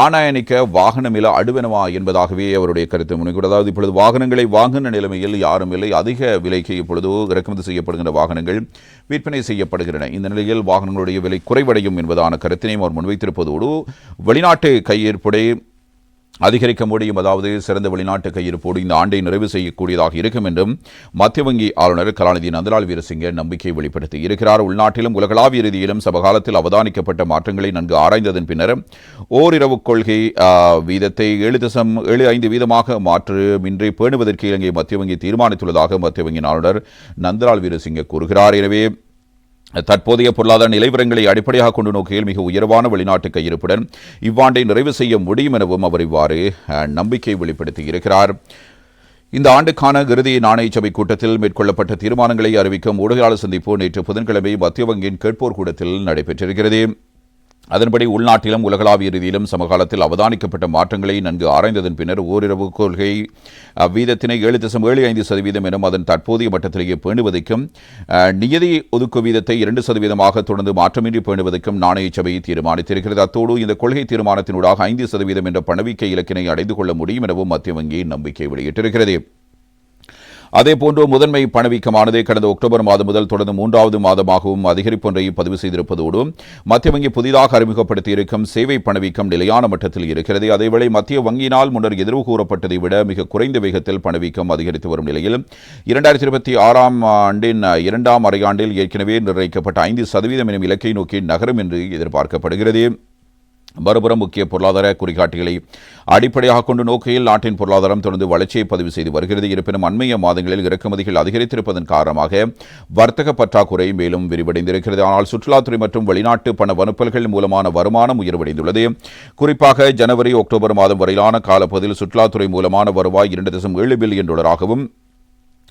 ஆணாயனிக்க வாகனம் இல்ல அடுவனவா என்பதாகவே அவருடைய கருத்து. முன்னிக்கூட அதாவது இப்பொழுது வாகனங்களை வாங்கின நிலைமையில் யாரும் இல்லை. அதிக விலைக்கு இப்பொழுது இறக்குமதி செய்யப்படுகின்ற வாகனங்கள் விற்பனை செய்யப்படுகின்றன. இந்த நிலையில் வாகனங்களுடைய விலை குறைவடையும் என்பதான கருத்தினையும் அவர் முன்வைத்திருப்பதோடு வெளிநாட்டு கையிருப்புடை அதிகரிக்க முடியும். அதாவது சிறந்த வெளிநாட்டு கையிருப்போடு இந்த ஆண்டை நிறைவு செய்யக்கூடியதாக இருக்கும் என்றும் மத்திய வங்கி ஆளுநர் கலாநிதி நந்தலால் வீரசிங்க நம்பிக்கை வெளிப்படுத்தி இருக்கிறார். உள்நாட்டிலும் உலகளாவிய ரீதியிலும் சமகாலத்தில் அவதானிக்கப்பட்ட மாற்றங்களை நன்கு ஆராய்ந்ததன் பின்னர் ஓரிரவு கொள்கை வீதத்தை ஏழு தசம் ஏழு ஐந்து வீதமாக மாற்றமின்றி பேணுவதற்கு இலங்கை மத்திய வங்கி தீர்மானித்துள்ளதாக மத்திய வங்கியின் ஆளுநர் நந்தலால் வீரசிங்க கூறுகிறார். எனவே தற்போதைய பொருளாதார நிலைவரங்களை அடிப்படையாக கொண்டு நோக்கியில் மிக உயர்வான வெளிநாட்டு கையிருப்புடன் இவ்வாண்டை நிறைவு செய்ய முடியும் எனவும் அவர் இவ்வாறு நம்பிக்கை வெளிப்படுத்தி இருக்கிறார். இந்த ஆண்டுக்கான இறுதி நாணய சபை கூட்டத்தில் மேற்கொள்ளப்பட்ட தீர்மானங்களை அறிவிக்கும் ஊடகயாளர் சந்திப்பு நேற்று புதன்கிழமை மத்திய வங்கியின் கேட்போர் கூட்டத்தில் நடைபெற்றிருக்கிறது. அதன்படி உள்நாட்டிலும் உலகளாவிய ரீதியிலும் சமகாலத்தில் அவதானிக்கப்பட்ட மாற்றங்களை நன்கு ஆராய்ந்ததன் பின்னர் ஓரிரவு கொள்கை வீதத்தினை ஏழு தசம் ஏழு ஐந்து சதவீதம் எனும் அதன் தற்போதைய மட்டத்திலேயே பேணுவதற்கும் நியதி ஒதுக்கு வீதத்தை இரண்டு சதவீதமாக தொடர்ந்து மாற்றமின்றி பேணுவதற்கும் நாணய சபை தீர்மானித்திருக்கிறது. அத்தோடு இந்த கொள்கை தீர்மானத்தினூடாக ஐந்து சதவீதம் என்ற பணவீக்க இலக்கினை அடைந்து கொள்ள முடியும் எனவும் மத்திய வங்கி நம்பிக்கை வெளியிட்டிருக்கிறது. அதேபோன்று முதன்மை பணவீக்கமானது கடந்த அக்டோபர் மாதம் முதல் தொடர்ந்து மூன்றாவது மாதமாகவும் அதிகரிப்பு ஒன்றையும் பதிவு செய்திருப்பதோடு மத்திய வங்கி புதிதாக அறிமுகப்படுத்தியிருக்கும் சேவை பணவீக்கம் நிலையான மட்டத்தில் இருக்கிறது. அதேவேளை மத்திய வங்கியினால் முன்னர் எதிர்வு கூறப்பட்டதை விட மிக குறைந்த வேகத்தில் பணவீக்கம் அதிகரித்து வரும் நிலையில் இரண்டாயிரத்தி இருபத்தி ஆறாம் ஆண்டின் இரண்டாம் அரையாண்டில் ஏற்கனவே நிர்ணயிக்கப்பட்ட ஐந்து சதவீதம் எனும் இலக்கை நோக்கி நகரும் என்று எதிர்பார்க்கப்படுகிறது. மறுபுறம் முக்கிய பொருளாதார குறிகாட்டிகளை அடிப்படையாக கொண்டு நோக்கையில் நாட்டின் பொருளாதாரம் தொடர்ந்து வளர்ச்சியை பதிவு செய்து வருகிறது. இருப்பினும் அண்மைய மாதங்களில் இறக்குமதிகள் அதிகரித்திருப்பதன் காரணமாக வர்த்தக பற்றாக்குறை மேலும் விரிவடைந்திருக்கிறது. ஆனால் சுற்றுலாத்துறை மற்றும் வெளிநாட்டு பண வனுப்பல்கள் மூலமான வருமானம் உயர்வடைந்துள்ளது. குறிப்பாக ஜனவரி அக்டோபர் மாதம் வரையிலான காலப்பகுதியில் சுற்றுலாத்துறை மூலமான வருவாய் இரண்டு தசம் ஏழு பில்லியன் டாலராகவும்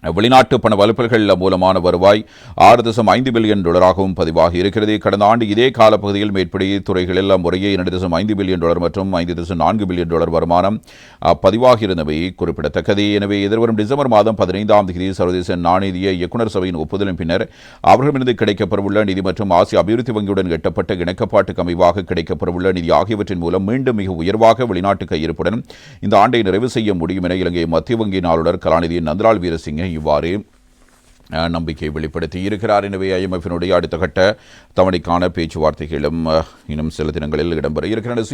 வெளிநாட்டு பண வலுப்பல்கள் மூலமான வருவாய் ஆறு தசம் ஐந்து பில்லியன் டாலராகவும் பதிவாகி இருக்கிறது. கடந்த ஆண்டு இதே காலப்பகுதியில் மேற்படி துறைகளில் முறையே இரண்டு தசம் ஐந்து பில்லியன் டாலர் மற்றும் ஐந்து தசம் நான்கு பில்லியன் டாலர் வருமானம் பதிவாகியிருந்தவை குறிப்பிடத்தக்கது. எனவே எதிர்வரும் டிசம்பர் மாதம் பதினைந்தாம் தேதி சர்வதேச நாணய இயக்குநர் சபையின் ஒப்புதலின் பின்னர் அவர்களிடமிருந்து கிடைக்கப்பெறவுள்ள நிதி மற்றும் ஆசிய அபிவிருத்தி வங்கியுடன் எட்டப்பட்ட இணக்கப்பாட்டுக்கு அமைவாக கிடைக்கப்பெறவுள்ள நிதி ஆகியவற்றின் மூலம் மீண்டும் மிக உயர்வாக வெளிநாட்டு கையிருப்புடன் இந்த ஆண்டை நிறைவு செய்ய முடியும் என இலங்கை மத்திய வங்கியின் ஆளுநர் கலாநிதி நந்தலால் வீரசிங்கை இவ்வாறு நம்பிக்கை வெளிப்படுத்தி இருக்கிறார். எனவே ஐஎம்எஃபினுடைய அடுத்த கட்ட தவணைக்கான பேச்சுவார்த்தைகளும் இன்னும் சில தினங்களில் இடம்பெற இருக்கிறது.